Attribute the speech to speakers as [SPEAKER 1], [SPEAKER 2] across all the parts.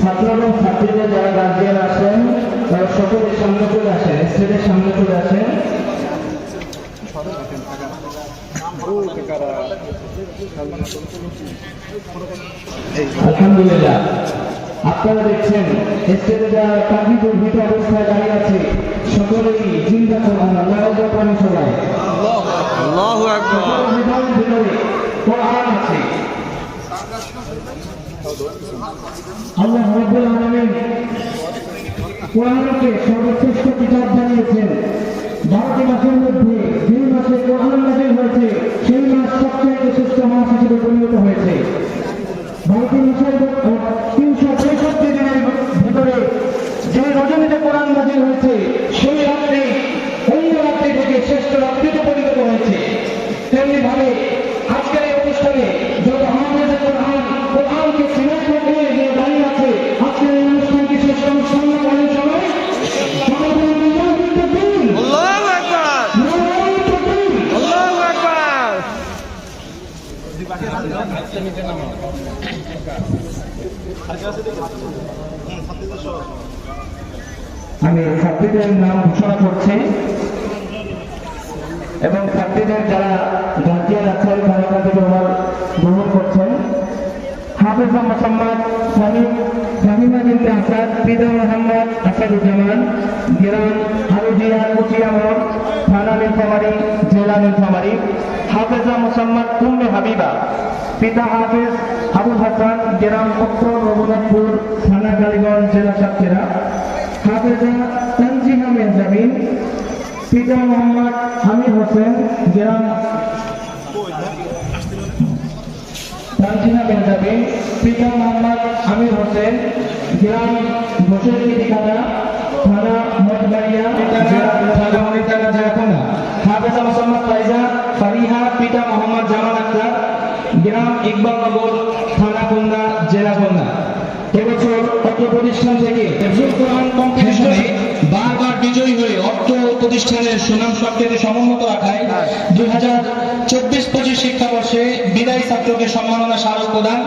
[SPEAKER 1] ছাত্র এবং ছাত্রীদের যারা গার্জিয়ান আসেন তারা সকলের সামনে চলে আসেন স্টেজের সামনে চলে আসেন। আলহামদুলিল্লাহ। আপনারা দেখছেন স্টেজে যারা কাকি দুর্ভিত অবস্থায় দাঁড়িয়ে আছে সকলেই চিন্তা করুন আল্লাহ সবাই।
[SPEAKER 2] আল্লাহু আকবার
[SPEAKER 1] সকলের হৃদয়ের ভিতরে কোরআন আছে আল্লাহ রাব্বুল আলামিন কোরআনকে সর্বশ্রেষ্ঠ কিতাব জানিয়েছেন। বারোটি মাসের মধ্যে যে মাসে কোরআন নাজিল হয়েছে, সেই মাস সবচেয়ে শ্রেষ্ঠ মাস হিসেবে পরিণত হয়েছে। বারোটি মাসের তিনশো পঁয়ষট্টি দিনের ভিতরে যে রজনীতে কোরআন নাজিল হয়েছে, সেই আমি ছাত্রীদের নাম ঘোষণা করছি। এবং ছাত্রীদের যারা গার্জিয়ান আছেন, তারা থেকে ওনার গ্রহণ করছেন। হাফিজা মোহাম্মদ ফাহিম ফাহিমা বিনতে আসাদ পিতা মোহাম্মদ আসাদুজ্জামান গ্রাম আলুজিয়া কুচিয়ামর থানা নীলফামারী জেলা নীলফামারী হাফেজা মোহাম্মদ কুম্বে হাবিবা, পিতা হাফিজ আবুল হাসান, গ্রাম উত্তর রঘুনাথপুর থানা কালীগঞ্জ, জেলা সাতক্ষীরা, হাফেজা তানজিহা মেহজাবিন পিতা মোহাম্মদ হামিদ হোসেন, গ্রাম পিতা মোহাম্মদ আমির হোসেন, গ্রাম ঠিকানা থানা মঠবাড়িয়া জেলা থানা জয়কোনা হাফেজা মোহাম্মদ ফাইজা ফারিহা পিতা মোহাম্মদ জামান আক্তার ইকবালনগর থানা কন্যা জেলা কন্যা এবছর অত্র প্রতিষ্ঠান থেকে বারবার বিজয়ী হয়ে অর্থ প্রতিষ্ঠানের সুনাম সমুন্নত রাখায় দুই হাজার চব্বিশ পঁচিশ শিক্ষাবর্ষে বিদায়ী ছাত্রকে সম্মাননা স্মারক প্রদান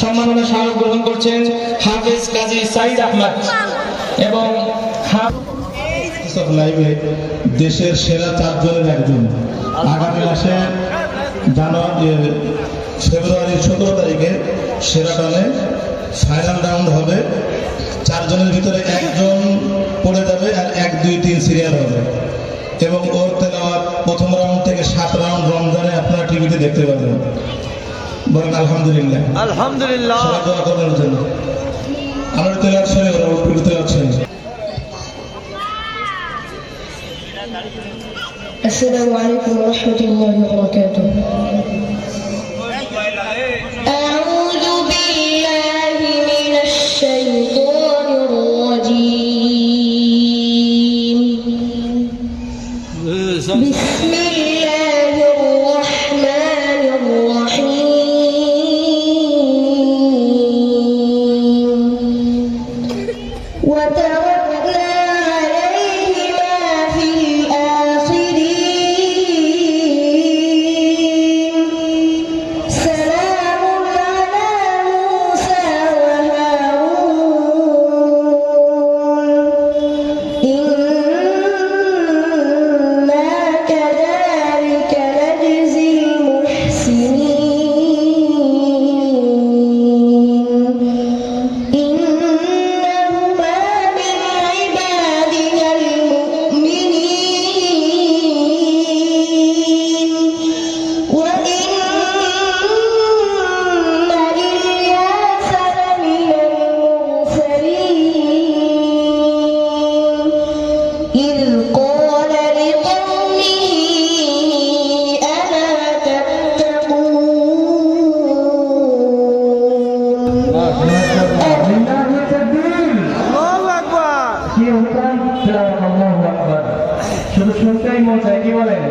[SPEAKER 1] সম্মাননা স্মারক গ্রহণ করছেন হাফেজ কাজী সাইদ আহমদ। এবং
[SPEAKER 3] লাইভে দেশের সেরা চারজনের একজন। আগামী মাসে জানুয়ারি ফেব্রুয়ারির সতেরো তারিখে সেরাটনে ফাইনাল রাউন্ড হবে চারজনের ভিতরে একজন পড়ে যাবে আর এক দুই তিন সিরিয়াল হবে এবং ওর তেলাওয়াত প্রথম রাউন্ড থেকে সাত রাউন্ড রমজানে আপনারা টিভিতে দেখতে পাবেন বলেন আলহামদুলিল্লাহ
[SPEAKER 2] আলহামদুলিল্লাহ
[SPEAKER 3] সবাই দোয়া করবেন ওর জন্য আমরা তেলাওয়াত শুনে ওরা একটু তেলাওয়াত শুনে
[SPEAKER 4] السلام عليكم ورحمة الله وبركاته
[SPEAKER 1] Bismillah. শুধু শুনতেই মন চায় কি বলেন?